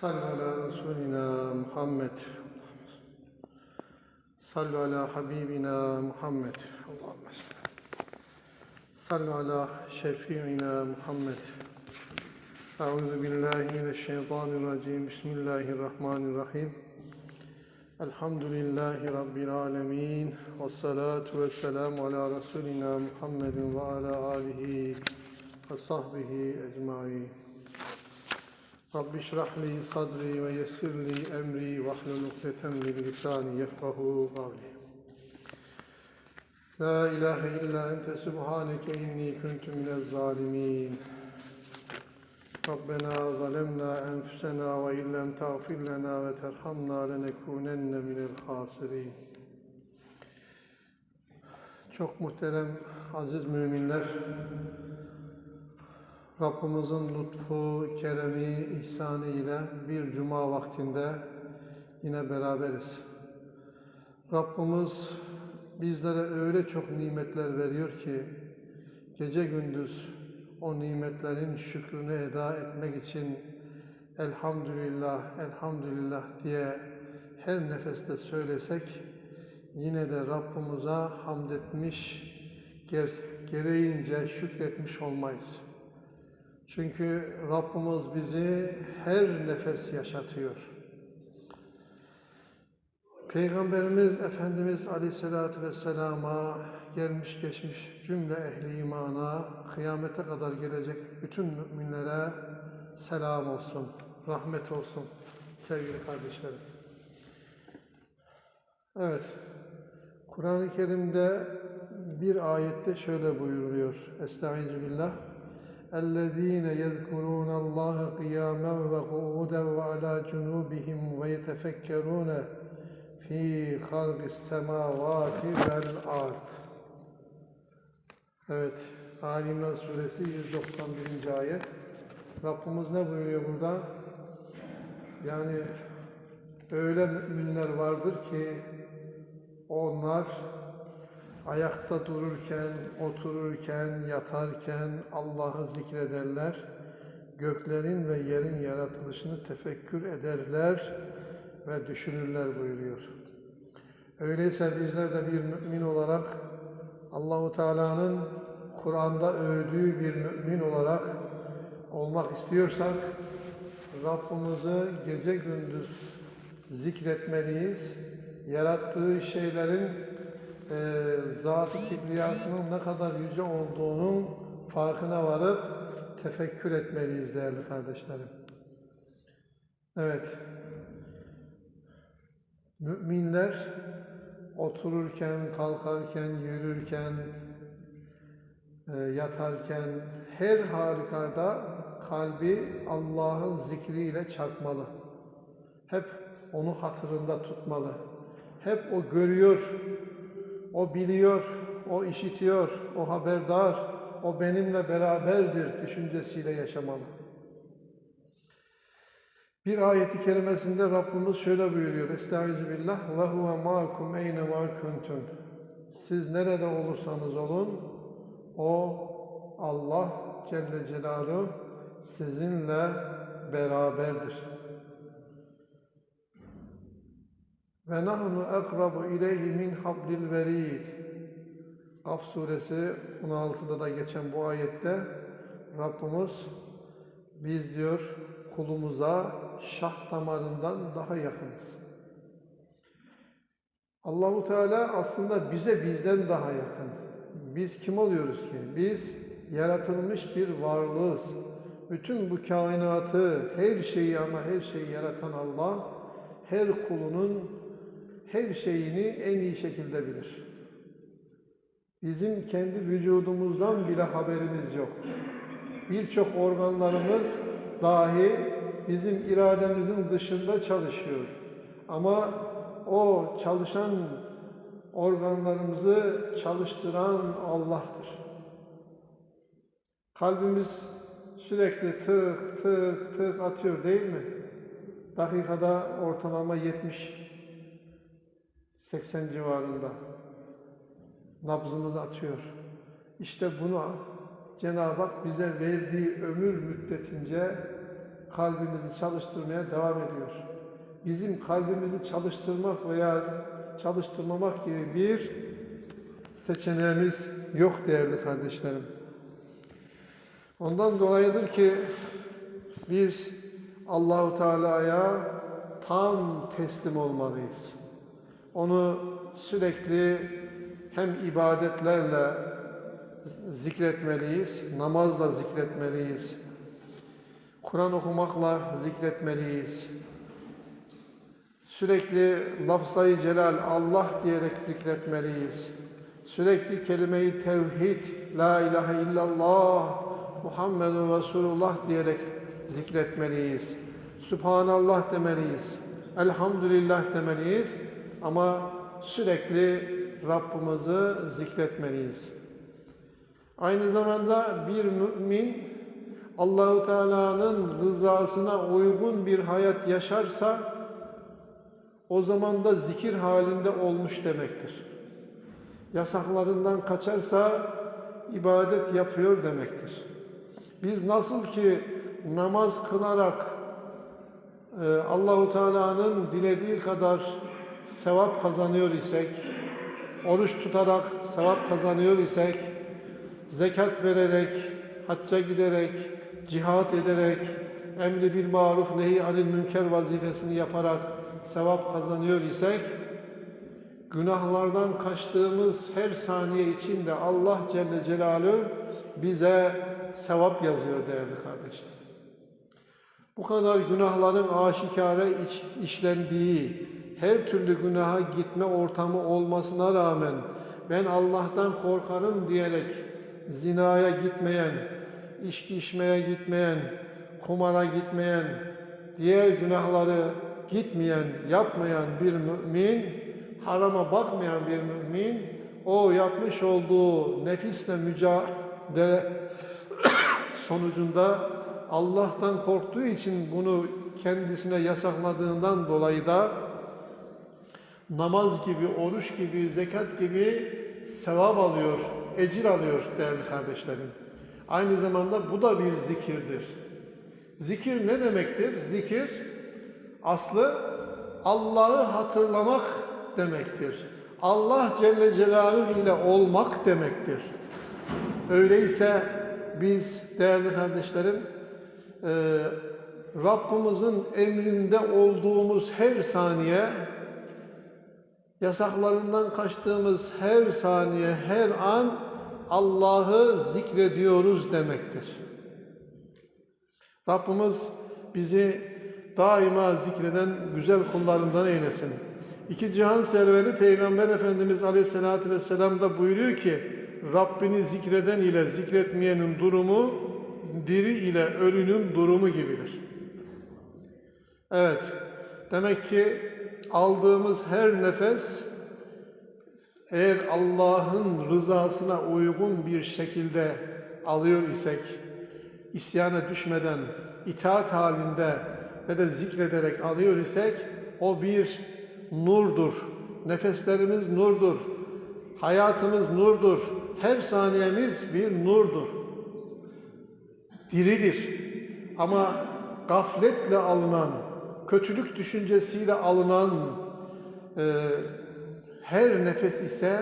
Sallu ala Resulina Muhammed. Sallu ala Habibina Muhammed. Allahümme Sallu ala Şefi'ina Muhammed. Euzu billahi mineşşeytanirracim. Bismillahirrahmanirrahim. Elhamdülillahi Rabbil alemin. Ve salatu ve selamu ala Resulina Muhammedin ve ala alihi ve sahbihi ecmain. آله وصحبه أجمعين رب اشرح لي صدري ويسر لي أمري واحلل عقدة من لساني يفقه قولي لا إله إلا أنت سبحانك إني كنت من الظالمين ربنا ظلمنا أنفسنا وإن لم تغفر لنا وترحمنا لنكونن من الخاسرين Çok muhterem aziz müminler, Rabbimizin lütfu, keremi, ihsanı ile bir cuma vaktinde yine beraberiz. Rabbimiz bizlere öyle çok nimetler veriyor ki gece gündüz o nimetlerin şükrünü eda etmek için elhamdülillah, elhamdülillah diye her nefeste söylesek yine de Rabbimize hamd etmiş, ger- gereğince şükretmiş olmayız. Çünkü Rabbimiz bizi her nefes yaşatıyor. Peygamberimiz Efendimiz Aleyhisselatü Vesselam'a gelmiş geçmiş cümle ehli imana kıyamete kadar gelecek bütün müminlere selam olsun, rahmet olsun sevgili kardeşlerim. Evet, Kur'an-ı Kerim'de bir ayette şöyle buyuruluyor. Estaizu billah. اَلَّذ۪ينَ يَذْكُرُونَ اللّٰهَ قِيَامًا وَقُعُودًا وَعَلَى جُنُوبِهِمْ وَيَتَفَكَّرُونَ فِي خَلْقِ السَّمَاوَاتِ وَالْاَرْضِ Evet, Ali İmran Suresi 191. ayet. Rabbimiz ne buyuruyor burada? Yani öyle müminler vardır ki onlar ayakta dururken, otururken, yatarken Allah'ı zikrederler. Göklerin ve yerin yaratılışını tefekkür ederler ve düşünürler buyuruyor. Öyleyse bizler de bir mümin olarak Allahu Teala'nın Kur'an'da övdüğü bir mümin olarak olmak istiyorsak Rabbimizi gece gündüz zikretmeliyiz. Yarattığı şeylerin zat-ı kibriyasının ne kadar yüce olduğunun farkına varıp tefekkür etmeliyiz değerli kardeşlerim. Evet. Müminler otururken, kalkarken, yürürken, e, yatarken her halükarda kalbi Allah'ın zikriyle çarpmalı. Hep onu hatırında tutmalı. Hep o görüyor, o biliyor, o işitiyor, o haberdar, o benimle beraberdir düşüncesiyle yaşamalı. Bir ayeti kerimesinde Rabbimiz şöyle buyuruyor. Estaizu billah ve huve ma'akum eyne ma kuntum. Siz nerede olursanız olun o Allah Celle Celaluhu sizinle beraberdir. Ve nahnu akrabu ileyhi min hablil verid. Af suresi 16'da da geçen bu ayette Rabbimiz biz diyor kulumuza şah damarından daha yakınız. Allahu Teala aslında bize bizden daha yakın. Biz kim oluyoruz ki? Biz yaratılmış bir varlığız. Bütün bu kainatı, her şeyi ama her şeyi yaratan Allah, her kulunun her şeyini en iyi şekilde bilir. Bizim kendi vücudumuzdan bile haberimiz yok. Birçok organlarımız dahi bizim irademizin dışında çalışıyor. Ama o çalışan organlarımızı çalıştıran Allah'tır. Kalbimiz sürekli tık tık tık atıyor değil mi? Dakikada ortalama 70 80 civarında nabzımız atıyor. İşte bunu Cenab-ı Hak bize verdiği ömür müddetince kalbimizi çalıştırmaya devam ediyor. Bizim kalbimizi çalıştırmak veya çalıştırmamak gibi bir seçeneğimiz yok değerli kardeşlerim. Ondan dolayıdır ki biz Allahu Teala'ya tam teslim olmalıyız. Onu sürekli hem ibadetlerle zikretmeliyiz, namazla zikretmeliyiz, Kur'an okumakla zikretmeliyiz. Sürekli lafzayı celal Allah diyerek zikretmeliyiz. Sürekli kelime-i tevhid, la ilahe illallah, Muhammedun Resulullah diyerek zikretmeliyiz. Subhanallah demeliyiz. Elhamdülillah demeliyiz. Ama sürekli Rabbimizi zikretmeliyiz. Aynı zamanda bir mümin Allahu Teala'nın rızasına uygun bir hayat yaşarsa o zaman da zikir halinde olmuş demektir. Yasaklarından kaçarsa ibadet yapıyor demektir. Biz nasıl ki namaz kılarak e, Allahu Teala'nın dilediği kadar sevap kazanıyor isek, oruç tutarak sevap kazanıyor isek, zekat vererek, hacca giderek, cihat ederek, emri bil maruf nehi anil münker vazifesini yaparak sevap kazanıyor isek, günahlardan kaçtığımız her saniye içinde Allah Celle Celaluhu bize sevap yazıyor değerli kardeşler. Bu kadar günahların aşikare işlendiği, her türlü günaha gitme ortamı olmasına rağmen ben Allah'tan korkarım diyerek zinaya gitmeyen, içki içmeye gitmeyen, kumara gitmeyen, diğer günahları gitmeyen, yapmayan bir mümin, harama bakmayan bir mümin, o yapmış olduğu nefisle mücadele sonucunda Allah'tan korktuğu için bunu kendisine yasakladığından dolayı da namaz gibi, oruç gibi, zekat gibi sevap alıyor, ecir alıyor değerli kardeşlerim. Aynı zamanda bu da bir zikirdir. Zikir ne demektir? Zikir aslı Allah'ı hatırlamak demektir. Allah Celle Celaluhu ile olmak demektir. Öyleyse biz değerli kardeşlerim e, Rabbimizin emrinde olduğumuz her saniye yasaklarından kaçtığımız her saniye, her an Allah'ı zikrediyoruz demektir. Rabbimiz bizi daima zikreden güzel kullarından eylesin. İki cihan serveri Peygamber Efendimiz Aleyhisselatü Vesselam da buyuruyor ki Rabbini zikreden ile zikretmeyenin durumu diri ile ölünün durumu gibidir. Evet, demek ki aldığımız her nefes eğer Allah'ın rızasına uygun bir şekilde alıyor isek, isyana düşmeden, itaat halinde ve de zikrederek alıyor isek, o bir nurdur. Nefeslerimiz nurdur. Hayatımız nurdur. Her saniyemiz bir nurdur. Diridir. Ama gafletle alınan, kötülük düşüncesiyle alınan e, her nefes ise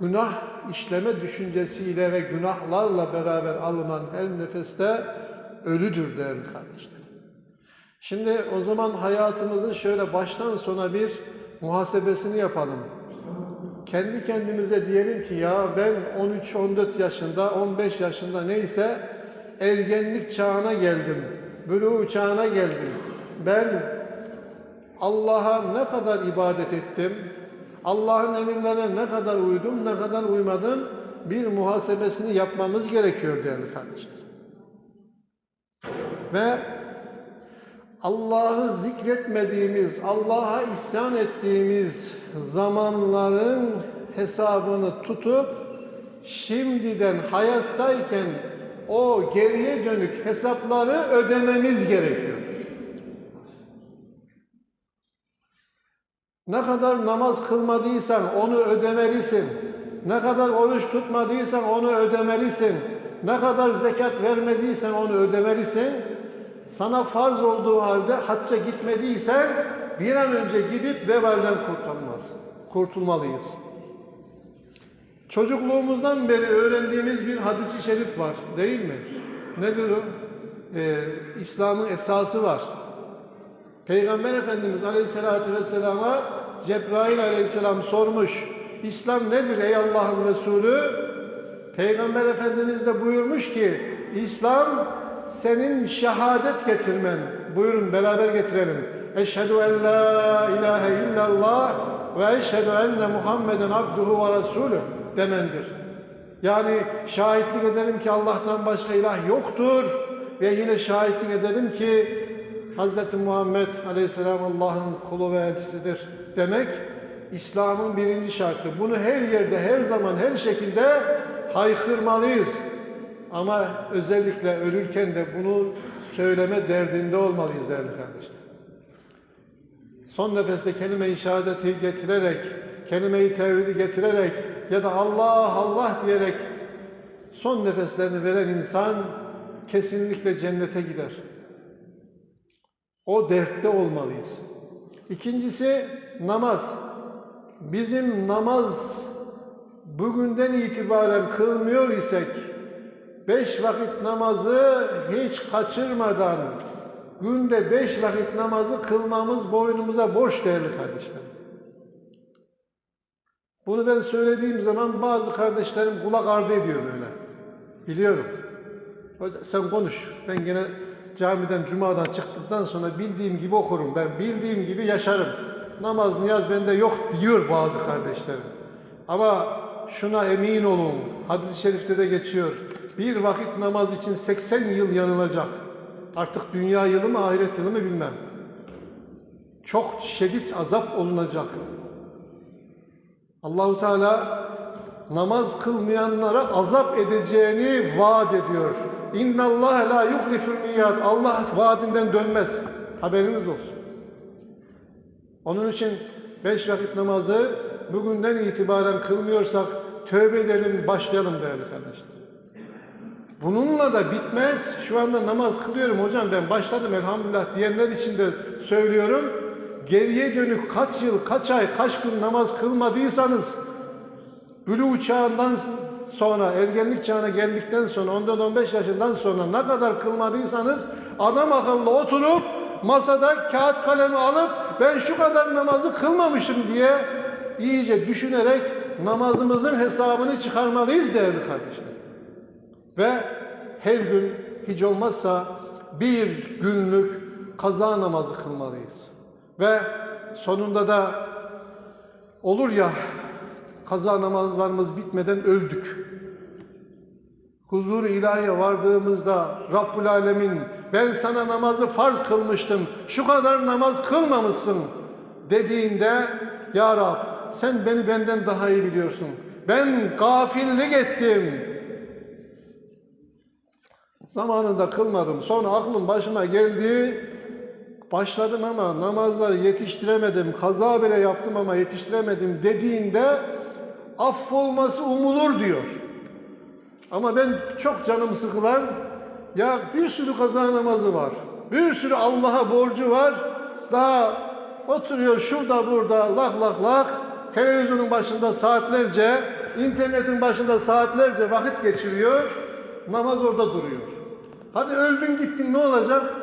günah işleme düşüncesiyle ve günahlarla beraber alınan her nefeste ölüdür değerli kardeşler. Şimdi o zaman hayatımızın şöyle baştan sona bir muhasebesini yapalım. Kendi kendimize diyelim ki ya ben 13-14 yaşında, 15 yaşında neyse ergenlik çağına geldim, buluğ çağına geldim. Ben Allah'a ne kadar ibadet ettim, Allah'ın emirlerine ne kadar uydum, ne kadar uymadım bir muhasebesini yapmamız gerekiyor değerli kardeşler. Ve Allah'ı zikretmediğimiz, Allah'a isyan ettiğimiz zamanların hesabını tutup şimdiden hayattayken o geriye dönük hesapları ödememiz gerekiyor. Ne kadar namaz kılmadıysan onu ödemelisin. Ne kadar oruç tutmadıysan onu ödemelisin. Ne kadar zekat vermediysen onu ödemelisin. Sana farz olduğu halde hacca gitmediysen bir an önce gidip vebalden kurtulmaz. Kurtulmalıyız. Çocukluğumuzdan beri öğrendiğimiz bir hadisi şerif var değil mi? Nedir o? Ee, İslam'ın esası var. Peygamber Efendimiz Aleyhisselatü Vesselam'a Cebrail Aleyhisselam sormuş. İslam nedir ey Allah'ın Resulü? Peygamber Efendimiz de buyurmuş ki İslam senin şehadet getirmen. Buyurun beraber getirelim. Eşhedü en la ilahe illallah ve eşhedü enne Muhammeden abduhu ve resulü demendir. Yani şahitlik edelim ki Allah'tan başka ilah yoktur ve yine şahitlik edelim ki Hz. Muhammed Aleyhisselam Allah'ın kulu ve elçisidir demek İslam'ın birinci şartı. Bunu her yerde, her zaman, her şekilde haykırmalıyız. Ama özellikle ölürken de bunu söyleme derdinde olmalıyız değerli kardeşler. Son nefeste kelime-i şehadeti getirerek, kelime-i tevhidi getirerek ya da Allah Allah diyerek son nefeslerini veren insan kesinlikle cennete gider. O dertte olmalıyız. İkincisi namaz. Bizim namaz bugünden itibaren kılmıyor isek beş vakit namazı hiç kaçırmadan günde beş vakit namazı kılmamız boynumuza borç değerli kardeşlerim. Bunu ben söylediğim zaman bazı kardeşlerim kulak ardı ediyor böyle. Biliyorum. Sen konuş. Ben gene camiden, cumadan çıktıktan sonra bildiğim gibi okurum. Ben bildiğim gibi yaşarım. Namaz, niyaz bende yok diyor bazı kardeşlerim. Ama şuna emin olun. Hadis-i şerifte de geçiyor. Bir vakit namaz için 80 yıl yanılacak. Artık dünya yılı mı, ahiret yılı mı bilmem. Çok şiddet azap olunacak. Allahu Teala namaz kılmayanlara azap edeceğini vaat ediyor. İnna Allah la yuhliful miyad. Allah vaadinden dönmez. Haberiniz olsun. Onun için beş vakit namazı bugünden itibaren kılmıyorsak tövbe edelim, başlayalım değerli kardeşler. Bununla da bitmez. Şu anda namaz kılıyorum hocam ben başladım elhamdülillah diyenler için de söylüyorum. Geriye dönük kaç yıl, kaç ay, kaç gün namaz kılmadıysanız bülü çağından sonra, ergenlik çağına geldikten sonra, 14-15 yaşından sonra ne kadar kılmadıysanız adam akıllı oturup masada kağıt kalemi alıp ben şu kadar namazı kılmamışım diye iyice düşünerek namazımızın hesabını çıkarmalıyız değerli kardeşler. Ve her gün hiç olmazsa bir günlük kaza namazı kılmalıyız. Ve sonunda da olur ya kaza namazlarımız bitmeden öldük. Huzur ilahiye vardığımızda Rabbul Alemin ben sana namazı farz kılmıştım. Şu kadar namaz kılmamışsın dediğinde Ya Rab sen beni benden daha iyi biliyorsun. Ben gafillik ettim. Zamanında kılmadım. Sonra aklım başıma geldi. Başladım ama namazları yetiştiremedim. Kaza bile yaptım ama yetiştiremedim dediğinde affolması umulur diyor. Ama ben çok canım sıkılan ya bir sürü kaza namazı var. Bir sürü Allah'a borcu var. Daha oturuyor şurada burada lak lak lak televizyonun başında saatlerce, internetin başında saatlerce vakit geçiriyor. Namaz orada duruyor. Hadi öldün gittin ne olacak?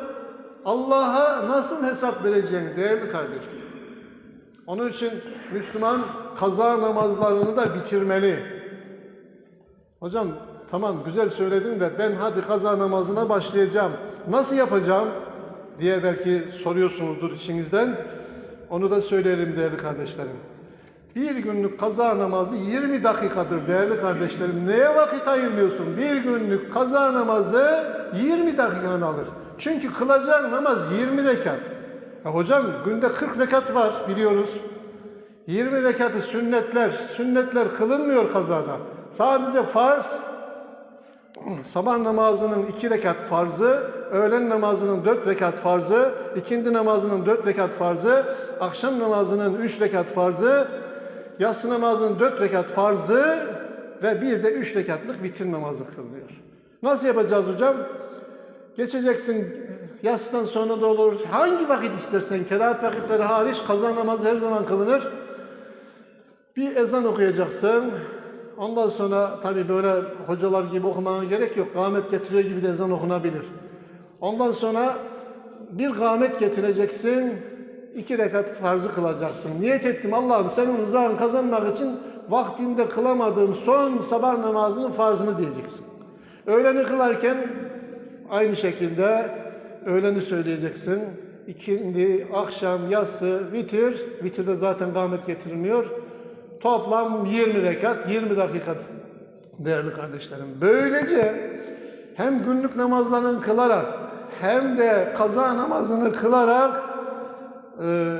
Allah'a nasıl hesap vereceksin değerli kardeşim? Onun için Müslüman kaza namazlarını da bitirmeli. Hocam tamam güzel söyledin de ben hadi kaza namazına başlayacağım. Nasıl yapacağım diye belki soruyorsunuzdur içinizden. Onu da söyleyelim değerli kardeşlerim. Bir günlük kaza namazı 20 dakikadır değerli kardeşlerim. Neye vakit ayırmıyorsun? Bir günlük kaza namazı 20 dakikanı alır. Çünkü kılacağın namaz 20 rekat. Ya hocam günde 40 rekat var biliyoruz. 20 rekatı sünnetler. Sünnetler kılınmıyor kazada. Sadece farz sabah namazının iki rekat farzı, öğlen namazının dört rekat farzı, ikindi namazının dört rekat farzı, akşam namazının üç rekat farzı, yatsı namazının dört rekat farzı ve bir de üç rekatlık vitir namazı kılınıyor. Nasıl yapacağız hocam? Geçeceksin Yatsıdan sonra da olur. Hangi vakit istersen, kerahat vakitleri hariç kaza namazı her zaman kılınır. Bir ezan okuyacaksın. Ondan sonra tabii böyle hocalar gibi okumana gerek yok. Kâmet getiriyor gibi de ezan okunabilir. Ondan sonra bir kâmet getireceksin. iki rekat farzı kılacaksın. Niyet ettim Allah'ım senin rızanı kazanmak için vaktinde kılamadığım son sabah namazının farzını diyeceksin. Öğleni kılarken aynı şekilde öğleni söyleyeceksin. İkindi, akşam, yatsı, vitir. Vitirde zaten kâmet getirilmiyor. Toplam 20 rekat, 20 dakika değerli kardeşlerim. Böylece hem günlük namazlarını kılarak hem de kaza namazını kılarak e,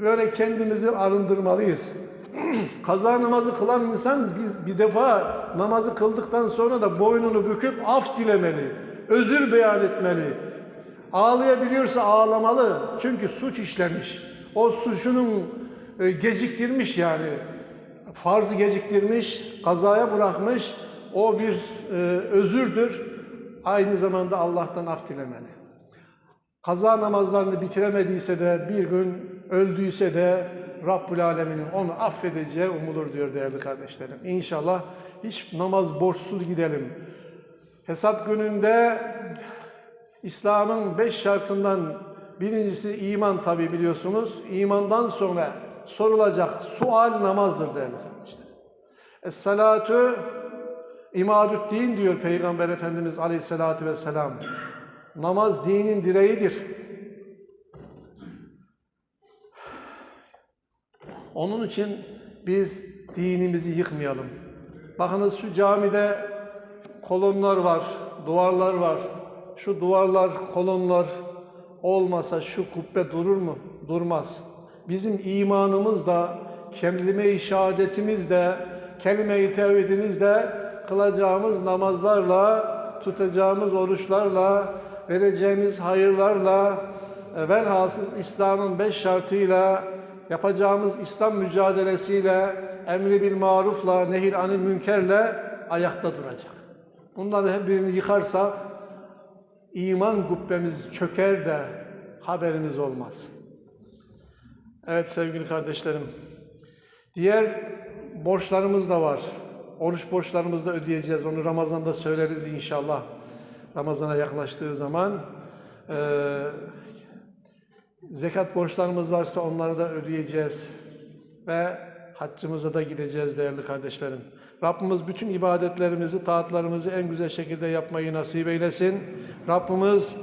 böyle kendimizi arındırmalıyız. kaza namazı kılan insan biz bir defa namazı kıldıktan sonra da boynunu büküp af dilemeli, özür beyan etmeli. Ağlayabiliyorsa ağlamalı. Çünkü suç işlemiş. O suçunun e, geciktirmiş yani. Farzı geciktirmiş, kazaya bırakmış. O bir e, özürdür. Aynı zamanda Allah'tan af dilemeli. Kaza namazlarını bitiremediyse de bir gün öldüyse de Rabbül Alemin'in onu affedeceği umulur diyor değerli kardeşlerim. İnşallah hiç namaz borçsuz gidelim. Hesap gününde İslam'ın beş şartından birincisi iman tabi biliyorsunuz. İmandan sonra sorulacak sual namazdır değerli kardeşler. Es-salatu imadüddin diyor Peygamber Efendimiz Aleyhisselatü Vesselam. Namaz dinin direğidir. Onun için biz dinimizi yıkmayalım. Bakınız şu camide kolonlar var, duvarlar var. Şu duvarlar, kolonlar olmasa şu kubbe durur mu? Durmaz. Bizim imanımız da, kelime-i şehadetimiz de, kelime-i tevhidimiz de kılacağımız namazlarla, tutacağımız oruçlarla, vereceğimiz hayırlarla, e, velhasıl İslam'ın beş şartıyla, yapacağımız İslam mücadelesiyle, emri bil marufla, nehir anil münkerle ayakta duracak. Bunları hep birini yıkarsak, iman kubbemiz çöker de haberimiz olmaz. Evet sevgili kardeşlerim, diğer borçlarımız da var. Oruç borçlarımızı da ödeyeceğiz. Onu Ramazan'da söyleriz inşallah. Ramazan'a yaklaştığı zaman. Ee, zekat borçlarımız varsa onları da ödeyeceğiz. Ve haccımıza da gideceğiz değerli kardeşlerim. Rabbimiz bütün ibadetlerimizi, taatlarımızı en güzel şekilde yapmayı nasip eylesin. Rabbimiz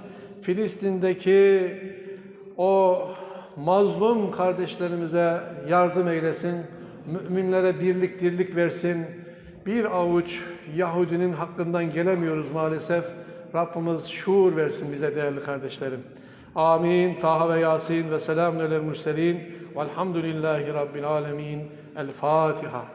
Filistin'deki o mazlum kardeşlerimize yardım eylesin. Müminlere birlik dirlik versin. Bir avuç Yahudinin hakkından gelemiyoruz maalesef. Rabbimiz şuur versin bize değerli kardeşlerim. Amin. Taha ve Yasin ve selamun alel murselin. Velhamdülillahi Rabbil alemin. الفاتحة.